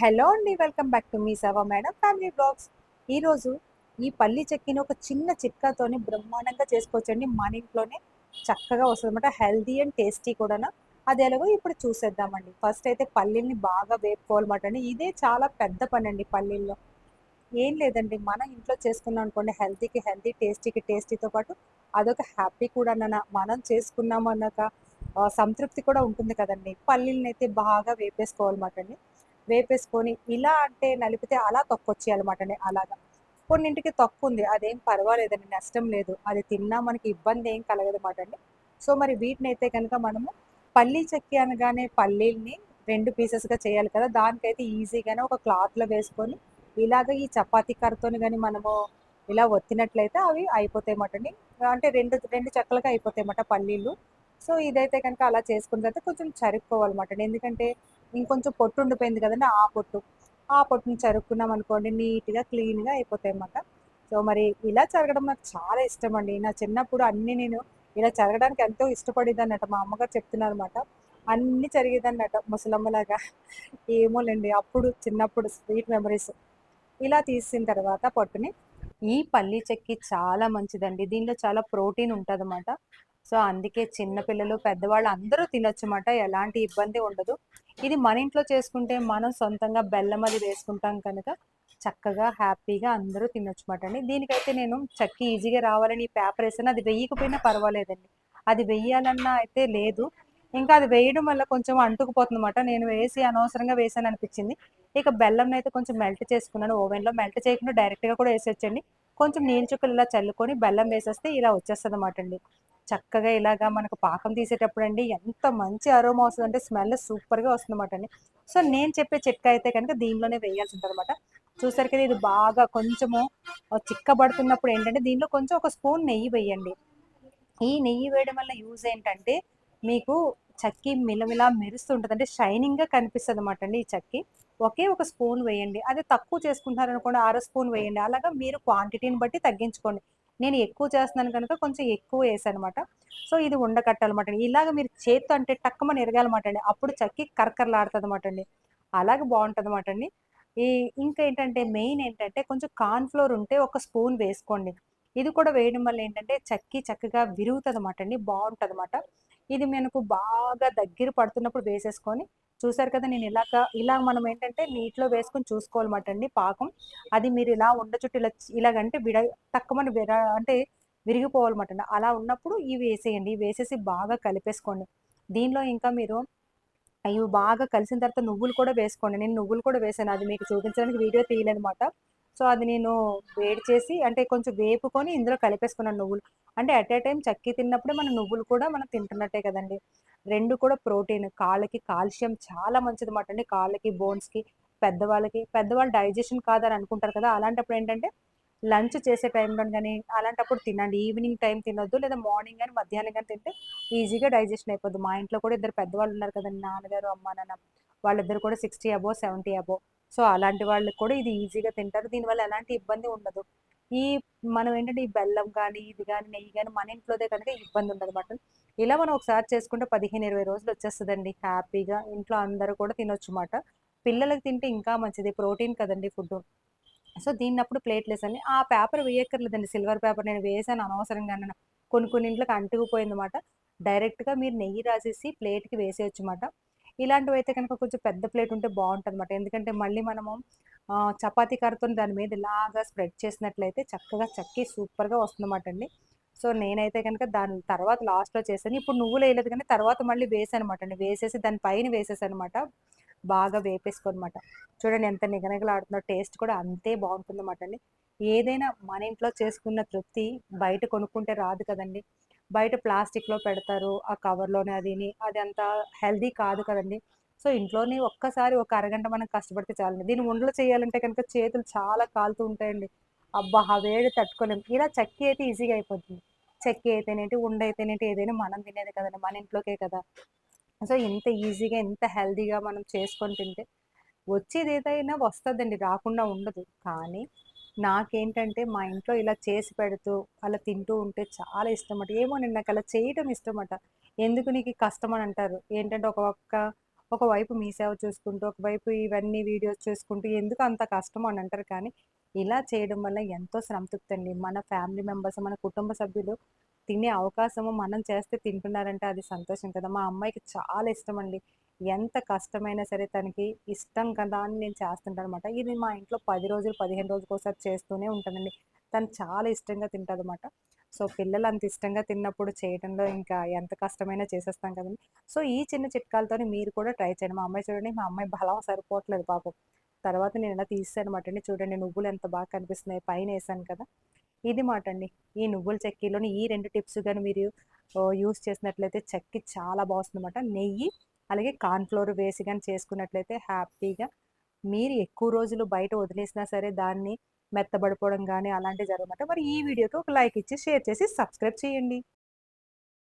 Hello అండి welcome back to me సవా madam family blogs. ఈరోజు ఈ పల్లి చెక్కిని ఒక చిన్న చిట్కాతోని బ్రహ్మాండంగా చేసుకోవచ్చండి. మన ఇంట్లోనే చక్కగా వస్తుంది అనమాట హెల్దీ అండ్ టేస్టీ కూడాను. అది ఎలాగో ఇప్పుడు చూసేద్దామండి. ఫస్ట్ అయితే పల్లీల్ని బాగా వేపుకోవాలన్నమాట అండి. ఇదే చాలా పెద్ద పని అండి పల్లీల్లో. ఏం లేదండి మన ఇంట్లో చేసుకున్నాం అనుకోండి హెల్తీకి హెల్తీ టేస్టీకి టేస్టీతో పాటు అదొక హ్యాపీ కూడా మనం చేసుకున్నాం అన్నాక సంతృప్తి కూడా ఉంటుంది కదండి. పల్లీలని అయితే బాగా వేపేసుకోవాలన్నమాట అండి. వేపేసుకొని ఇలా అంటే నలిపితే అలా తొక్కొచ్చేయాలన్నమాట అలాగా. కొన్నింటికి తక్కువ ఉంది అదేం పర్వాలేదండి నష్టం లేదు. అది తిన్నా మనకి ఇబ్బంది ఏం కలగదన్నమాట అండి సో మరి వీటిని అయితే కనుక మనము పల్లీ చెక్కి అనగానే పల్లీల్ని రెండు పీసెస్గా చేయాలి కదా. దానికైతే ఈజీగానే ఒక క్లాత్లో వేసుకొని ఇలాగ ఈ చపాతీ కర్రతోని కానీ మనము ఇలా ఒత్తినట్లయితే అవి అయిపోతాయి అంటే రెండు రెండు చెక్కలుగా అయిపోతాయి అన్నమాట పల్లీలు. సో ఇదైతే కనుక అలా చేసుకున్న తర్వాత కొంచెం చరుక్కోవాలన్నమాట ఎందుకంటే ఇంకొంచెం పొట్టు ఉండిపోయింది కదండి ఆ పొట్టు. ఆ పొట్టుని చరుక్కున్నాం అనుకోండి నీట్గా క్లీన్గా అయిపోతాయి అన్నమాట. సో మరి ఇలా జరగడం నాకు చాలా ఇష్టం అండి. నా చిన్నప్పుడు అన్నీ నేను ఇలా చరగడానికి ఎంతో ఇష్టపడేది అన్నట్టు మా అమ్మగారు చెప్తున్నారు అనమాట అన్నీ జరిగేదన్నట ముసలమ్మలాగా. ఏమోలేండి అప్పుడు చిన్నప్పుడు స్వీట్ మెమరీస్. ఇలా తీసిన తర్వాత పొట్టుని ఈ పల్లి చెక్కి చాలా మంచిదండి. దీనిలో చాలా ప్రోటీన్ ఉంటుంది సో అందుకే చిన్నపిల్లలు పెద్దవాళ్ళు అందరూ తినొచ్చు అన్నమాట ఎలాంటి ఇబ్బంది ఉండదు. ఇది మన ఇంట్లో చేసుకుంటే మనం సొంతంగా బెల్లం అది వేసుకుంటాం కనుక చక్కగా హ్యాపీగా అందరూ తినొచ్చు మాట అండి. దీనికైతే నేను చక్కి ఈజీగా రావాలని పేపర్ వేసాను. అది వెయ్యకపోయినా పర్వాలేదండి. అది వెయ్యాలన్నా అయితే లేదు. ఇంకా అది వేయడం వల్ల కొంచెం అంటుకుపోతుంది అనమాట నేను వేసి అనవసరంగా వేసాను అనిపించింది. ఇక బెల్లం అయితే కొంచెం మెల్ట్ చేసుకున్నాను. ఓవెన్లో మెల్ట్ చేయకుండా డైరెక్ట్గా కూడా వేసేయచ్చండి. కొంచెం నీళ్ళ చుక్కలు ఇలా చల్లుకొని బెల్లం వేసేస్తే ఇలా వచ్చేస్తుంది అనమాట అండి. చక్కగా ఇలాగా మనకు పాకం తీసేటప్పుడు అండి ఎంత మంచి అరోమా వస్తుంది అంటే స్మెల్ సూపర్గా వస్తుంది అనమాట అండి సో నేను చెప్పే చెక్క అయితే కనుక దీనిలోనే వేయాల్సి ఉంటుంది అనమాట చూసారు కదా ఇది బాగా కొంచెము చిక్కబడుతున్నప్పుడు ఏంటంటే దీనిలో కొంచెం ఒక స్పూన్ నెయ్యి వేయండి. ఈ నెయ్యి వేయడం వల్ల యూజ్ ఏంటంటే మీకు చక్కి మిలమిలా మెరుస్తుంటుంది అంటే షైనింగ్గా కనిపిస్తుంది అనమాట అండి ఈ చక్కి. ఒకే ఒక స్పూన్ వేయండి. అదే తక్కువ చేసుకుంటున్నారు అనుకోండి అర స్పూన్ వేయండి. అలాగా మీరు క్వాంటిటీని బట్టి తగ్గించుకోండి. నేను ఎక్కువ చేస్తున్నాను కనుక కొంచెం ఎక్కువ వేసాను అనమాట సో ఇది ఉండకట్టాలన్నమాట ఇలాగ మీరు చేత్తో అంటే టక్కమని ఎరగాలన్నమాట అండి. అప్పుడు చక్కి కరకరలాడుతుంది అనమాట అండి. అలాగే బాగుంటుంది అనమాట అండి. ఈ ఇంకా ఏంటంటే మెయిన్ ఏంటంటే కొంచెం కార్న్ఫ్లోర్ ఉంటే ఒక స్పూన్ వేసుకోండి. ఇది కూడా వేయడం వల్ల ఏంటంటే చక్కి చక్కగా విరుగుతుంది అనమాట అండి. బాగుంటుంది అనమాట ఇది మనకు బాగా దగ్గర పడుతున్నప్పుడు వేసేసుకొని చూసారు కదా నేను ఇలాగ ఇలా మనం ఏంటంటే నీటిలో వేసుకొని చూసుకోవాలన్నమాట అండి పాకం. అది మీరు ఇలా ఉండ చుట్టూ ఇలా ఇలాగంటే విడ తక్కువని విర అంటే విరిగిపోవాలన్నమాట అండి. అలా ఉన్నప్పుడు ఇవి వేసేయండి. ఇవి వేసేసి బాగా కలిపేసుకోండి. దీనిలో ఇంకా మీరు ఇవి బాగా కలిసిన తర్వాత నువ్వులు కూడా వేసుకోండి. నేను నువ్వులు కూడా వేసాను. అది మీకు చూపించడానికి వీడియో తీయలేదన్నమాట. సో అది నేను వేడి చేసి అంటే కొంచెం వేపుకొని ఇందులో కలిపేసుకున్నాను నువ్వులు. అంటే అట్ ఏ టైం చక్కి తిన్నప్పుడే మన నువ్వులు కూడా మనం తింటున్నట్టే కదండి. రెండు కూడా ప్రోటీన్ కాళ్ళకి కాల్షియం చాలా మంచిది మాట అండి. కాళ్ళకి బోన్స్కి పెద్దవాళ్ళకి. పెద్దవాళ్ళు డైజెషన్ కాదని అనుకుంటారు కదా అలాంటప్పుడు ఏంటంటే లంచ్ చేసే టైంలో కానీ అలాంటప్పుడు తినండి. ఈవినింగ్ టైం తినొద్దు లేదా మార్నింగ్ కానీ మధ్యాహ్నం కానీ తింటే ఈజీగా డైజెషన్ అయిపోద్ది. మా ఇంట్లో కూడా ఇద్దరు పెద్దవాళ్ళు ఉన్నారు కదండి నాన్నగారు అమ్మ నాన్న. వాళ్ళిద్దరు కూడా sixty above seventy above so అలాంటి వాళ్ళకి కూడా ఇది ఈజీగా తింటారు. దీనివల్ల ఎలాంటి ఇబ్బంది ఉండదు. ఈ మనం ఏంటంటే ఈ బెల్లం కానీ ఇది కానీ నెయ్యి కానీ మన ఇంట్లోదే కనుక ఇబ్బంది ఉండదు మటన్. ఇలా మనం ఒకసారి చేసుకుంటే పదిహేను ఇరవై రోజులు వచ్చేస్తుందండి. హ్యాపీగా ఇంట్లో అందరూ కూడా తినొచ్చు అన్నమాట పిల్లలకి తింటే ఇంకా మంచిది. ప్రోటీన్ కదండి ఫుడ్ సో దీన్ని అప్పుడు ప్లేట్లెస్ అని ఆ పేపర్ వేయక్కర్లేదండి. సిల్వర్ పేపర్ నేను వేసాను అనవసరంగా అన్న కొన్ని కొన్ని ఇంట్లోకి అంటుకుపోయిందన్నమాట డైరెక్ట్గా మీరు నెయ్యి రాసేసి ప్లేట్కి వేసేయచ్చు అన్నమాట ఇలాంటివి అయితే కనుక కొంచెం పెద్ద ప్లేట్ ఉంటే బాగుంటుంది అనమాట ఎందుకంటే మళ్ళీ మనము చపాతి చపాతీ కర్రతో దాని మీద ఇలాగా స్ప్రెడ్ చేసినట్లయితే చక్కగా చక్కి సూపర్గా వస్తుందన్నమాట అండి. సో నేనైతే కనుక దాని తర్వాత లాస్ట్లో చేశాను. ఇప్పుడు నువ్వులు వేయలేదు కానీ తర్వాత మళ్ళీ వేసాను అనమాట అండి. వేసేసి దాని పైన వేసేసాను అనమాట బాగా వేపేసుకోనమాట చూడండి ఎంత నిగనగలాడుతుందో టేస్ట్ కూడా అంతే బాగుంటుంది అనమాట అండి. ఏదైనా మన ఇంట్లో చేసుకున్న తృప్తి బయట కొనుక్కుంటే రాదు కదండి. బయట ప్లాస్టిక్లో పెడతారు ఆ కవర్లోనే అదిని అది అంత హెల్దీ కాదు కదండి. సో ఇంట్లోనే ఒక్కసారి ఒక అరగంట మనం కష్టపడితే చాలండి. దీన్ని ఉండలు చేయాలంటే కనుక చేతులు చాలా కాలుతూ ఉంటాయండి. అబ్బా ఆ వేడి తట్టుకోలేము ఇలా చక్కి అయితే ఈజీగా అయిపోతుంది చక్కి అయితేనేంటి ఉండ అయితేనేంటి ఏదైనా మనం తినేది కదండి మన ఇంట్లోకే కదా. సో ఇంత ఈజీగా ఇంత హెల్దీగా మనం చేసుకొని తింటే వచ్చేది ఏదైనా వస్తుందండి రాకుండా ఉండదు. కానీ నాకేంటంటే మా ఇంట్లో ఇలా చేసి పెడుతూ అలా తింటూ ఉంటే చాలా ఇష్టం అట ఏమో నేను నాకు అలా చేయటం ఇష్టం అట ఎందుకు నీకు కష్టం అని అంటారు ఏంటంటే ఒక ఒక్క ఒకవైపు మీ సేవ చూసుకుంటూ, ఒకవైపు ఇవన్నీ వీడియోస్ చూసుకుంటూ ఎందుకు అంత కష్టం అని అంటారు కానీ, ఇలా చేయడం వల్ల ఎంతో సంతృప్తి అండి. మన ఫ్యామిలీ మెంబర్స్, మన కుటుంబ సభ్యులు తినే అవకాశము మనం చేస్తే తింటున్నారంటే అది సంతోషం కదా! మా అమ్మాయికి చాలా ఇష్టమండి. ఎంత కష్టమైనా సరే తనకి ఇష్టం కదా అని నేను చేస్తుంటాననమాట. ఇది మా ఇంట్లో పది రోజులు, పదిహేను రోజులకి ఒకసారి చేస్తూనే ఉంటానండి. తను చాలా ఇష్టంగా తింటుంది అనమాట సో, పిల్లలు అంత ఇష్టంగా తిన్నప్పుడు చేయడంలో ఇంకా ఎంత కష్టమైనా చేసేస్తాం కదండి సో, ఈ చిన్న చిట్కాలతోని మీరు కూడా ట్రై చేయండి. మా అమ్మాయి చూడండి, మా అమ్మాయి బలం సరిపోవట్లేదు పాపం. తర్వాత నేను ఇలా మాట అండి. చూడండి నువ్వులు ఎంత బాగా కనిపిస్తున్నాయి పైన వేసాను కదా! ఇది మాట అండి ఈ నువ్వుల చెక్కీలోని ఈ రెండు టిప్స్ కానీ మీరు యూస్ యూజ్ చేసినట్లయితే చెక్కి చాలా బా అనమాట నెయ్యి, అలాగే కార్న్ఫ్లోర్ వేసి కానీ చేసుకున్నట్లయితే హ్యాపీగా మీరు ఎక్కువ రోజులు బయట వదిలేసినా సరే దాన్ని మెత్తబడిపోవడం కానీ అలాంటివి జరగమంటే మరి ఈ వీడియోకి ఒక లైక్ ఇచ్చి, షేర్ చేసి, సబ్స్క్రైబ్ చేయండి.